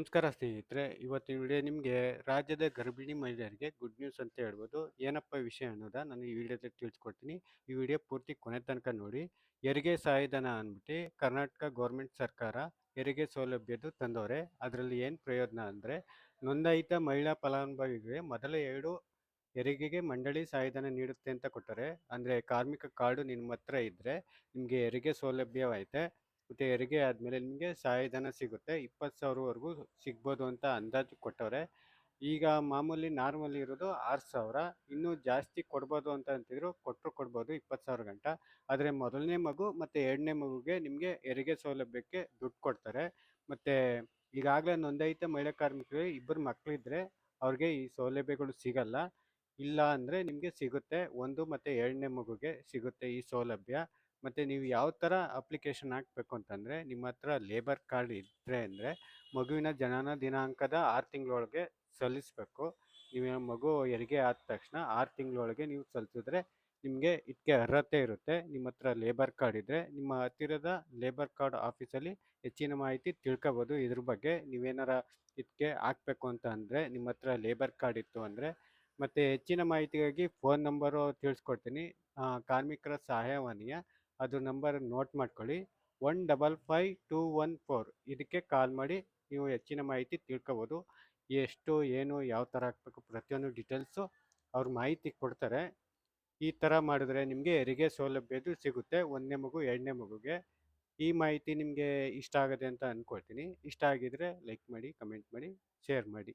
ನಮಸ್ಕಾರ ಸ್ನೇಹಿತರೆ, ಇವತ್ತಿನ ವಿಡಿಯೋ ನಿಮಗೆ ರಾಜ್ಯದ ಗರ್ಭಿಣಿ ಮಹಿಳೆಯರಿಗೆ ಗುಡ್ ನ್ಯೂಸ್ ಅಂತ ಹೇಳ್ಬೋದು. ಏನಪ್ಪ ವಿಷಯ ಅನ್ನೋದ ನಾನು ಈ ವಿಡಿಯೋದಲ್ಲಿ ತಿಳಿಸ್ಕೊಡ್ತೀನಿ. ಈ ವಿಡಿಯೋ ಪೂರ್ತಿ ಕೊನೆ ತನಕ ನೋಡಿ. ಹೆರಿಗೆ ಸಹಾಯಧನ ಅಂದ್ಬಿಟ್ಟು ಕರ್ನಾಟಕ ಗೌರ್ಮೆಂಟ್ ಸರ್ಕಾರ ಹೆರಿಗೆ ಸೌಲಭ್ಯದ್ದು ತಂದವರೆ. ಅದರಲ್ಲಿ ಏನು ಪ್ರಯೋಜನ ಅಂದರೆ ನೋಂದಾಯಿತ ಮಹಿಳಾ ಫಲಾನುಭವಿಗಳಿಗೆ ಮೊದಲ ಎರಡು ಹೆರಿಗೆಗೆ ಮಂಡಳಿ ಸಹಾಯಧನ ನೀಡುತ್ತೆ ಅಂತ ಕೊಟ್ಟರೆ ಅಂದರೆ ಕಾರ್ಮಿಕ ಕಾರ್ಡು ನಿಮ್ಮ ಹತ್ರ ಇದ್ದರೆ ನಿಮಗೆ ಹೆರಿಗೆ ಸೌಲಭ್ಯವಾಯ್ತೆ. ಮತ್ತು ಹೆರಿಗೆ ಆದಮೇಲೆ ನಿಮಗೆ ಸಹಾಯಧನ ಸಿಗುತ್ತೆ. ಇಪ್ಪತ್ತು ಸಾವಿರವರೆಗೂ ಸಿಗ್ಬೋದು ಅಂತ ಅಂದಾಜು ಕೊಟ್ಟವ್ರೆ. ಈಗ ಮಾಮೂಲಿ ನಾರ್ಮಲ್ ಇರೋದು ಆರು ಸಾವಿರ. ಇನ್ನೂ ಜಾಸ್ತಿ ಕೊಡ್ಬೋದು ಅಂತ ಅಂತಿದ್ರು ಕೊಟ್ಟರು ಕೊಡ್ಬೋದು ಇಪ್ಪತ್ತು ಸಾವಿರ ಗಂಟ. ಆದರೆ ಮೊದಲನೇ ಮಗು ಮತ್ತು ಎರಡನೇ ಮಗುಗೆ ನಿಮಗೆ ಹೆರಿಗೆ ಸೌಲಭ್ಯಕ್ಕೆ ದುಡ್ಡು ಕೊಡ್ತಾರೆ. ಮತ್ತು ಈಗಾಗಲೇ ನೋಂದಾಯಿತ ಮಹಿಳಾ ಕಾರ್ಮಿಕರಿಗೆ ಇಬ್ಬರು ಮಕ್ಕಳಿದ್ರೆ ಅವ್ರಿಗೆ ಈ ಸೌಲಭ್ಯಗಳು ಸಿಗಲ್ಲ. ಇಲ್ಲ ಅಂದರೆ ನಿಮಗೆ ಸಿಗುತ್ತೆ. ಒಂದು ಮತ್ತು ಎರಡನೇ ಮಗುಗೆ ಸಿಗುತ್ತೆ ಈ ಸೌಲಭ್ಯ. ಮತ್ತು ನೀವು ಯಾವ ಥರ ಅಪ್ಲಿಕೇಶನ್ ಹಾಕಬೇಕು ಅಂತಂದರೆ, ನಿಮ್ಮ ಹತ್ರ ಲೇಬರ್ ಕಾರ್ಡ್ ಇದ್ದರೆ ಅಂದರೆ, ಮಗುವಿನ ಜನನ ದಿನಾಂಕದ ಆರು ತಿಂಗಳೊಳಗೆ ಸಲ್ಲಿಸಬೇಕು. ನೀವು ಮಗು ಹೆರಿಗೆ ಆದ ತಕ್ಷಣ ಆರು ತಿಂಗಳೊಳಗೆ ನೀವು ಸಲ್ಲಿಸಿದ್ರೆ ನಿಮಗೆ ಇದಕ್ಕೆ ಅರ್ಹತೆ ಇರುತ್ತೆ. ನಿಮ್ಮ ಹತ್ರ ಲೇಬರ್ ಕಾರ್ಡ್ ಇದ್ದರೆ ನಿಮ್ಮ ಹತ್ತಿರದ ಲೇಬರ್ ಕಾರ್ಡ್ ಆಫೀಸಲ್ಲಿ ಹೆಚ್ಚಿನ ಮಾಹಿತಿ ತಿಳ್ಕೊಬೋದು. ಇದ್ರ ಬಗ್ಗೆ ನೀವೇನಾರ ಇದಕ್ಕೆ ಹಾಕಬೇಕು ಅಂತ ಅಂದರೆ, ನಿಮ್ಮ ಹತ್ರ ಲೇಬರ್ ಕಾರ್ಡ್ ಇತ್ತು ಅಂದರೆ, ಮತ್ತು ಹೆಚ್ಚಿನ ಮಾಹಿತಿಗಾಗಿ ಫೋನ್ ನಂಬರು ತಿಳಿಸ್ಕೊಡ್ತೀನಿ. ಕಾರ್ಮಿಕರ ಸಹಾಯವಾಣಿಯ ಅದು ನಂಬರ್ ನೋಟ್ ಮಾಡ್ಕೊಳ್ಳಿ. One double five two one four ಇದಕ್ಕೆ ಕಾಲ್ ಮಾಡಿ ನೀವು ಹೆಚ್ಚಿನ ಮಾಹಿತಿ ತಿಳ್ಕೊಬೋದು. ಎಷ್ಟು, ಏನು, ಯಾವ ಥರ ಹಾಕ್ಬೇಕು, ಪ್ರತಿಯೊಂದು ಡೀಟೇಲ್ಸು ಅವ್ರ ಮಾಹಿತಿ ಕೊಡ್ತಾರೆ. ಈ ಥರ ಮಾಡಿದ್ರೆ ನಿಮಗೆ ಹೆರಿಗೆ ಸೌಲಭ್ಯದು ಸಿಗುತ್ತೆ. ಒಂದನೇ ಮಗು, ಎರಡನೇ ಮಗುಗೆ. ಈ ಮಾಹಿತಿ ನಿಮಗೆ ಇಷ್ಟ ಆಗುತ್ತೆ ಅಂತ ಅಂದ್ಕೊಳ್ತೀನಿ ಇಷ್ಟ ಆಗಿದ್ದರೆ ಲೈಕ್ ಮಾಡಿ ಕಮೆಂಟ್ ಮಾಡಿ ಶೇರ್ ಮಾಡಿ.